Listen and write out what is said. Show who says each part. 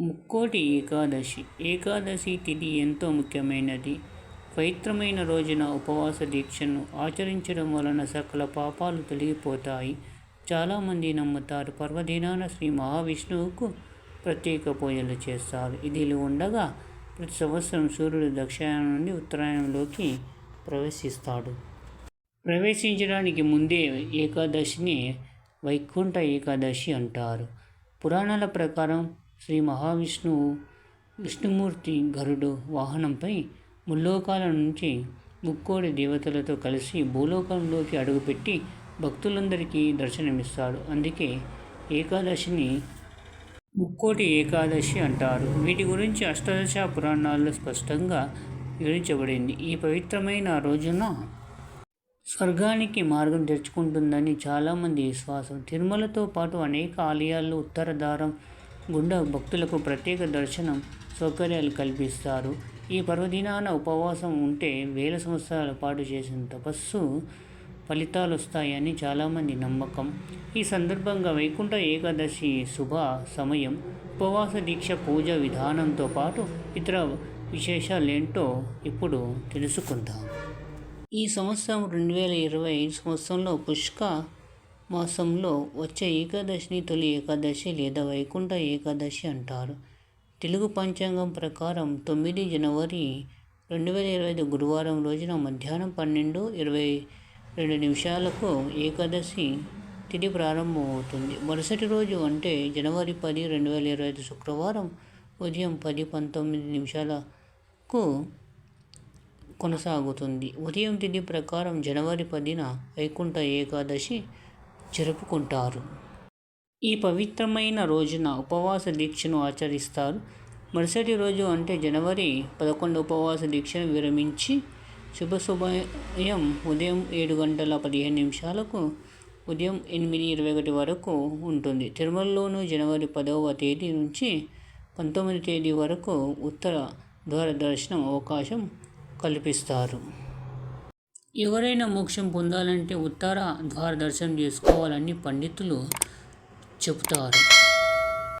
Speaker 1: ముక్కోటి ఏకాదశి. ఏకాదశి తిథి ఎంతో ముఖ్యమైనది. పవిత్రమైన రోజున ఉపవాస దీక్షను ఆచరించడం వలన సకల పాపాలు తొలగిపోతాయి. చాలామంది నమ్ముతారు పర్వదినాన శ్రీ మహావిష్ణువుకు ప్రత్యేక పూజలు చేస్తారు. ఇదిలో ఉండగా ప్రతి సంవత్సరం సూర్యుడు దక్షిణాయనం నుండి ఉత్తరాయణంలోకి ప్రవేశిస్తాడు. ప్రవేశించడానికి ముందే ఏకాదశిని వైకుంఠ ఏకాదశి అంటారు. పురాణాల ప్రకారం శ్రీ మహావిష్ణువు విష్ణుమూర్తి గరుడు వాహనంపై ముల్లోకాల నుంచి ముక్కోడి దేవతలతో కలిసి భూలోకంలోకి అడుగుపెట్టి భక్తులందరికీ దర్శనమిస్తాడు. అందుకే ఏకాదశిని ముక్కోటి ఏకాదశి అంటారు. వీటి గురించి అష్టాదశ పురాణాల్లో స్పష్టంగా వివరించబడింది. ఈ పవిత్రమైన రోజున స్వర్గానికి మార్గం తెరుచుకుంటుందని చాలామంది విశ్వాసం. తిరుమలతో పాటు అనేక ఆలయాల్లో ఉత్తర గుండా భక్తులకు ప్రత్యేక దర్శనం సౌకర్యాలు కల్పిస్తారు. ఈ పర్వదినాన ఉపవాసం ఉంటే వేల సంవత్సరాల పాటు చేసిన తపస్సు ఫలితాలు వస్తాయని చాలామంది నమ్మకం. ఈ సందర్భంగా వైకుంఠ ఏకాదశి శుభ సమయం ఉపవాస దీక్ష పూజ విధానంతో పాటు ఇతర విశేషాలేంటో ఇప్పుడు తెలుసుకుందాం. ఈ సంవత్సరం రెండు వేల ఇరవై సంవత్సరంలో పుష్క మాసంలో వచ్చే ఏకాదశిని తొలి ఏకాదశి లేదా వైకుంఠ ఏకాదశి అంటారు. తెలుగు పంచాంగం ప్రకారం తొమ్మిది జనవరి రెండు వేల ఇరవై ఐదు గురువారం రోజున మధ్యాహ్నం పన్నెండు ఇరవై రెండు నిమిషాలకు ఏకాదశి తిథి ప్రారంభమవుతుంది. మరుసటి రోజు అంటే జనవరి పది రెండు వేల ఇరవై ఐదు శుక్రవారం ఉదయం పది పంతొమ్మిది నిమిషాలకు కొనసాగుతుంది. ఉదయం తిథి ప్రకారం జనవరి పదిన వైకుంఠ ఏకాదశి జరుపుకుంటారు. ఈ పవిత్రమైన రోజున ఉపవాస దీక్షను ఆచరిస్తారు. మరుసటి రోజు అంటే జనవరి పదకొండు ఉపవాస దీక్షను విరమించి శుభ శుభయం ఉదయం ఏడు గంటల పదిహేను నిమిషాలకు ఉదయం ఎనిమిది ఇరవై ఒకటి వరకు ఉంటుంది. తిరుమలలోనూ జనవరి పదవ తేదీ నుంచి పంతొమ్మిది తేదీ వరకు ఉత్తర ద్వార దర్శనం అవకాశం కల్పిస్తారు. ఎవరైనా మోక్షం పొందాలంటే ఉత్తర ద్వార దర్శనం చేసుకోవాలని పండితులు చెబుతారు.